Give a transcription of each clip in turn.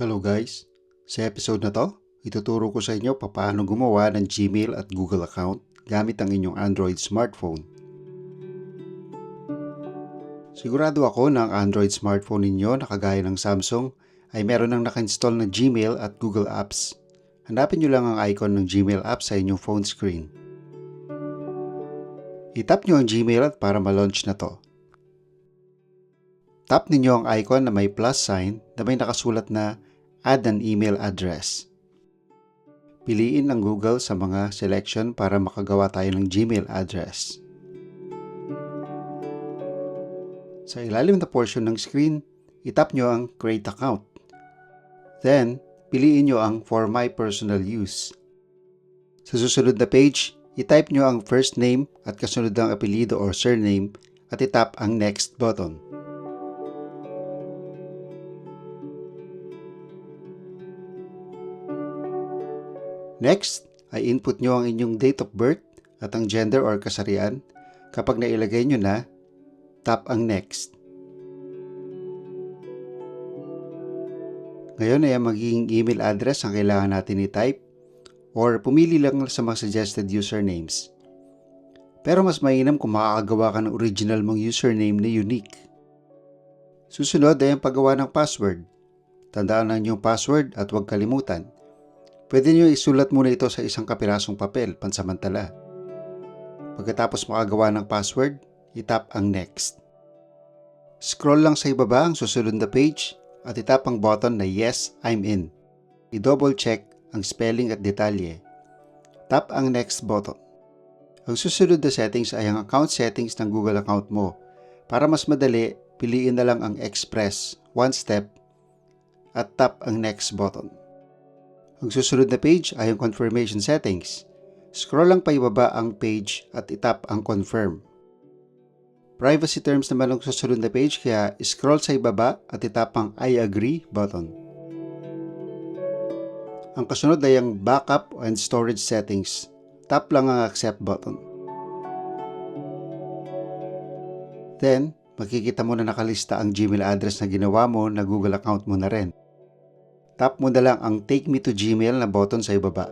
Hello guys! Sa episode na to, ituturo ko sa inyo paano gumawa ng Gmail at Google account gamit ang inyong Android smartphone. Sigurado ako na ang Android smartphone ninyo na kagaya ng Samsung ay meron nang naka-install na Gmail at Google Apps. Hanapin nyo lang ang icon ng Gmail app sa inyong phone screen. Itap nyo ang Gmail at para ma-launch na to. Tap ninyo ang icon na may plus sign na may nakasulat na Add an email address. Piliin ang Google sa mga selection para makagawa tayo ng Gmail address. Sa ilalim na portion ng screen, itap nyo ang Create Account. Then, piliin nyo ang For My Personal Use. Sa susunod na page, itype nyo ang first name at kasunod ng apelido or surname at itap ang Next button. Next, ay input nyo ang inyong date of birth at ang gender or kasarian. Kapag nailagay nyo na, tap ang Next. Ngayon ay magiging email address ang kailangan natin i-type or pumili lang sa mga suggested usernames. Pero mas mainam kung makakagawa ka ng original mong username na unique. Susunod ay ang paggawa ng password. Tandaan ang inyong password at huwag kalimutan. Pwede nyo isulat muna ito sa isang kapirasong papel pansamantala. Pagkatapos makagawa ng password, itap ang next. Scroll lang sa ibaba ang susunod na page at itap ang button na Yes, I'm in. I-double check ang spelling at detalye. Tap ang next button. Ang susunod na settings ay ang account settings ng Google account mo. Para mas madali, piliin na lang ang Express, one step, at tap ang next button. Ang susunod na page ay ang confirmation settings. Scroll lang pa ibaba ang page at itap ang confirm. Privacy terms naman ang susunod na page kaya scroll sa ibaba at itap ang I agree button. Ang kasunod ay ang backup and storage settings. Tap lang ang accept button. Then, makikita mo na nakalista ang Gmail address na ginawa mo na Google account mo na rin tap mo na lang ang Take Me to Gmail na button sa ibaba.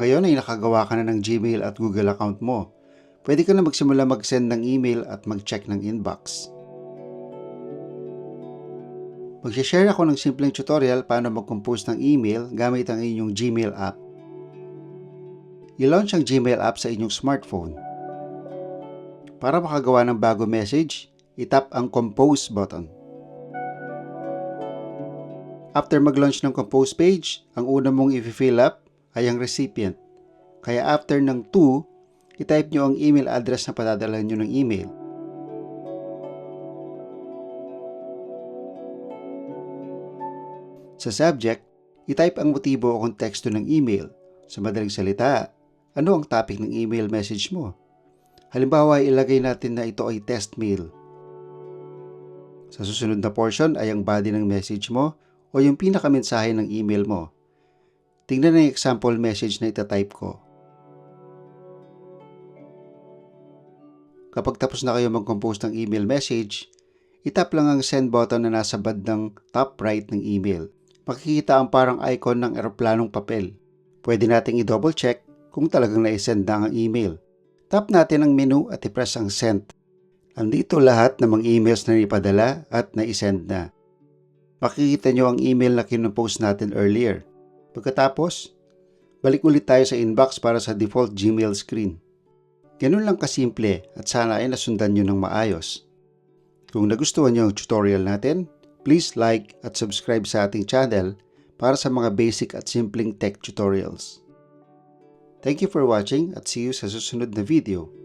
Ngayon ay nakagawa ka na ng Gmail at Google account mo. Pwede ka na magsimula mag-send ng email at mag-check ng inbox. Mag-share ako ng simpleng tutorial paano mag-compose ng email gamit ang inyong Gmail app. I-launch ang Gmail app sa inyong smartphone. Para makagawa ng bago message, itap ang Compose button. After mag-launch ng compose page, ang una mong i-fill up ay ang recipient. Kaya after ng to, i-type nyo ang email address na padadala nyo ng email. Sa subject, i-type ang motibo o konteksto ng email. Sa madaling salita, ano ang topic ng email message mo? Halimbawa, ilagay natin na ito ay test mail. Sa susunod na portion ay ang body ng message mo o yung pinakamensahe ng email mo. Tingnan ang example message na itatype ko. Kapag tapos na kayo mag-compose ng email message, itap lang ang send button na nasa bandang top right ng email. Makikita ang parang icon ng eroplanong papel. Pwede nating i-double check kung talagang na-send na ang email. Tap natin ang menu at i-press ang send. Andito lahat ng mga emails na ipadala at na-send na makikita nyo ang email na kinopost natin earlier. Pagkatapos, balik ulit tayo sa inbox para sa default Gmail screen. Ganun lang kasimple at sana ay nasundan nyo ng maayos. Kung nagustuhan nyo ang tutorial natin, please like at subscribe sa ating channel para sa mga basic at simpleng tech tutorials. Thank you for watching at see you sa susunod na video.